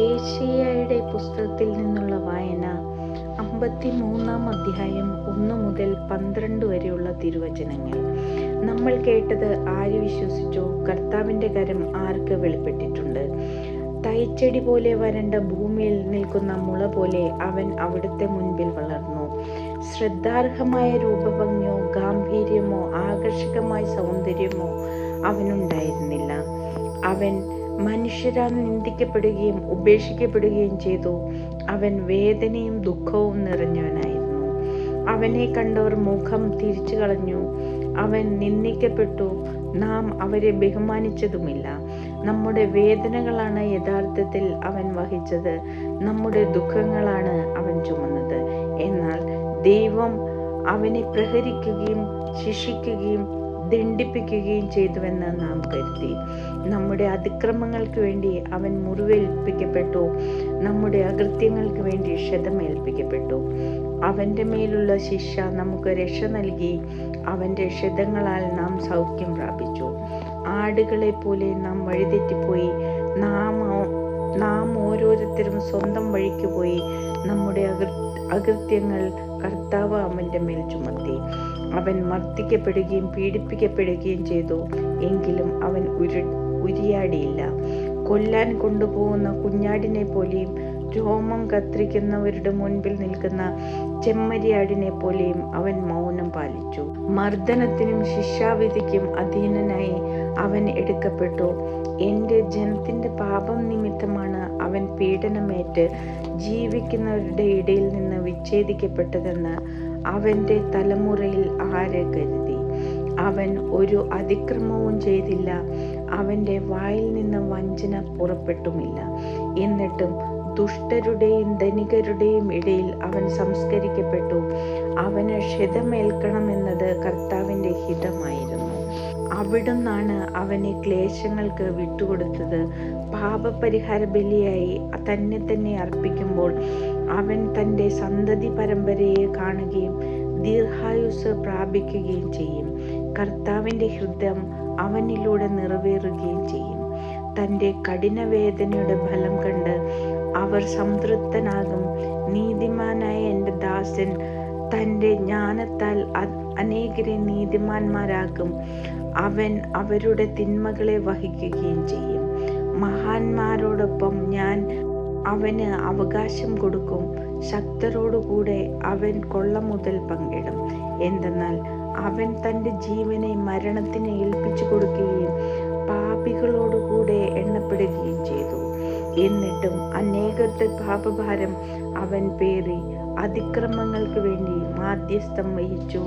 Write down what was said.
ഏഷ്യായുടെ പുസ്തകത്തിൽ നിന്നുള്ള വായന അമ്പത്തി മൂന്നാം അധ്യായം ഒന്ന് മുതൽ പന്ത്രണ്ട് വരെയുള്ള തിരുവചനങ്ങൾ. നമ്മൾ കേട്ടത് ആര് വിശ്വസിച്ചോ കർത്താവിന്റെ കരം ആർക്ക് വെളിപ്പെട്ടിട്ടുണ്ട്? തൈച്ചെടി പോലെ വരണ്ട ഭൂമിയിൽ നിൽക്കുന്ന മുള പോലെ അവൻ അവിടുത്തെ മുൻപിൽ വളർന്നു. ശ്രദ്ധാർഹമായ രൂപഭംഗിയോ ഗാംഭീര്യമോ ആകർഷകമായ സൗന്ദര്യമോ അവനുണ്ടായിരുന്നില്ല. അവൻ മനുഷ്യരാൽ നിന്ദിക്കപ്പെടുകയും ഉപേക്ഷിക്കപ്പെടുകയും ചെയ്തു. അവൻ വേദനയും ദുഃഖവും നിറഞ്ഞവനായിരുന്നു. അവനെ കണ്ടവർ മുഖം തിരിച്ചു കളഞ്ഞു. അവൻ നിന്ദിക്കപ്പെട്ടു. നാം അവരെ ബഹുമാനിച്ചതുമില്ല. നമ്മുടെ വേദനകളാണ് യഥാർത്ഥത്തിൽ അവൻ വഹിച്ചത്. നമ്മുടെ ദുഃഖങ്ങളാണ് അവൻ ചുമന്നത്. എന്നാൽ ദൈവം അവനെ പ്രഹരിക്കുകയും ശിക്ഷിക്കുകയും ദണ്ഡിപ്പിക്കുകയും ചെയ്തുവെന്ന് നാം കരുതി. നമ്മുടെ അതിക്രമങ്ങൾക്ക് വേണ്ടി അവൻ മുറിവേൽപ്പിക്കപ്പെട്ടു. നമ്മുടെ അകൃത്യങ്ങൾക്ക് വേണ്ടി ക്ഷതമേൽപ്പിക്കപ്പെട്ടു. അവന്റെ മേലുള്ള ശിക്ഷ നമുക്ക് രക്ഷ നൽകി അവന്റെ ക്ഷതങ്ങളാൽ നാം സൗഖ്യം പ്രാപിച്ചു. ആടുകളെ പോലെ നാം വഴിതെറ്റിപ്പോയി. നാം നാം ഓരോരുത്തരും സ്വന്തം വഴിക്ക് പോയി. നമ്മുടെ അകൃ അകൃത്യങ്ങൾ കർത്താവ് അവന്റെ മേൽ ചുമത്തി. അവൻ മർദ്ദിക്കപ്പെടുകയും പീഡിപ്പിക്കപ്പെടുകയും ചെയ്തു. എങ്കിലും അവൻ ഉരു ഉരിയാടിയില്ല. കൊല്ലാൻ കൊണ്ടുപോകുന്ന കുഞ്ഞാടിനെ പോലെയും രോമം കത്തിരിക്കുന്നവരുടെ മുൻപിൽ നിൽക്കുന്ന ചെമ്മരിയാടിനെ പോലെയും അവൻ മൗനം പാലിച്ചു. മർദ്ദനത്തിനും ശിക്ഷാവിധിക്കും അധീനനായി അവൻ എടുക്കപ്പെട്ടു. എന്റെ ജനത്തിന്റെ പാപം നിമിത്തമാണ് അവൻ പീഡനമേറ്റ് ജീവിക്കുന്നവരുടെ ഇടയിൽ നിന്ന് വിച്ഛേദിക്കപ്പെട്ടതെന്ന് അവന്റെ തലമുറയിൽ ആരെ കരുതി? അവൻ ഒരു അതിക്രമവും ചെയ്തില്ല. അവന്റെ വായിൽ നിന്ന് വഞ്ചന പുറപ്പെട്ടുമില്ല. എന്നിട്ടും ദുഷ്ടരുടെയും ധനികരുടെയും ഇടയിൽ അവൻ സംസ്കരിക്കപ്പെട്ടു. അവന് ക്ഷതമേൽക്കണമെന്നത് കർത്താവിന്റെ ഹിതമായിരുന്നു. അവിടുന്നാണ് അവനെ ക്ലേശങ്ങൾക്ക് വിട്ടുകൊടുത്തത്. പാപപരിഹാര ബലിയായി തന്നെ തന്നെ അർപ്പിക്കുമ്പോൾ അവൻ തന്റെ സന്തതി പരമ്പരയെ കാണുകയും ദീർഘായുസ് പ്രാപിക്കുകയും ചെയ്യും. കർത്താവിന്റെ ഹൃദയം അവനിലൂടെ നിറവേറുകയും ചെയ്യും. തന്റെ കഠിനവേദനയുടെ ഫലം കണ്ട് അവർ സംതൃപ്തനാകും. നീതിമാനായ എന്റെ ദാസൻ തന്റെ ജ്ഞാനത്താൽ അനേകരെ നീതിമാന്മാരാക്കും. അവൻ അവരുടെ തിന്മകളെ വഹിക്കുകയും ചെയ്യും. മഹാന്മാരോടൊപ്പം ഞാൻ അവന് അവകാശം കൊടുക്കും. ശക്തരോടുകൂടെ അവൻ കൊള്ള മുതൽ പങ്കിടും. എന്തെന്നാൽ അവൻ തന്റെ ജീവനെ മരണത്തിന് ഏൽപ്പിച്ചു കൊടുക്കുകയും പാപികളോടുകൂടെ എണ്ണപ്പെടുകയും ചെയ്തു എന്നിട്ടും അനേകത്തെ പാപഭാരം അവൻ പേറി. അതിക്രമങ്ങൾക്ക് വേണ്ടി മാധ്യസ്ഥം വഹിച്ചു.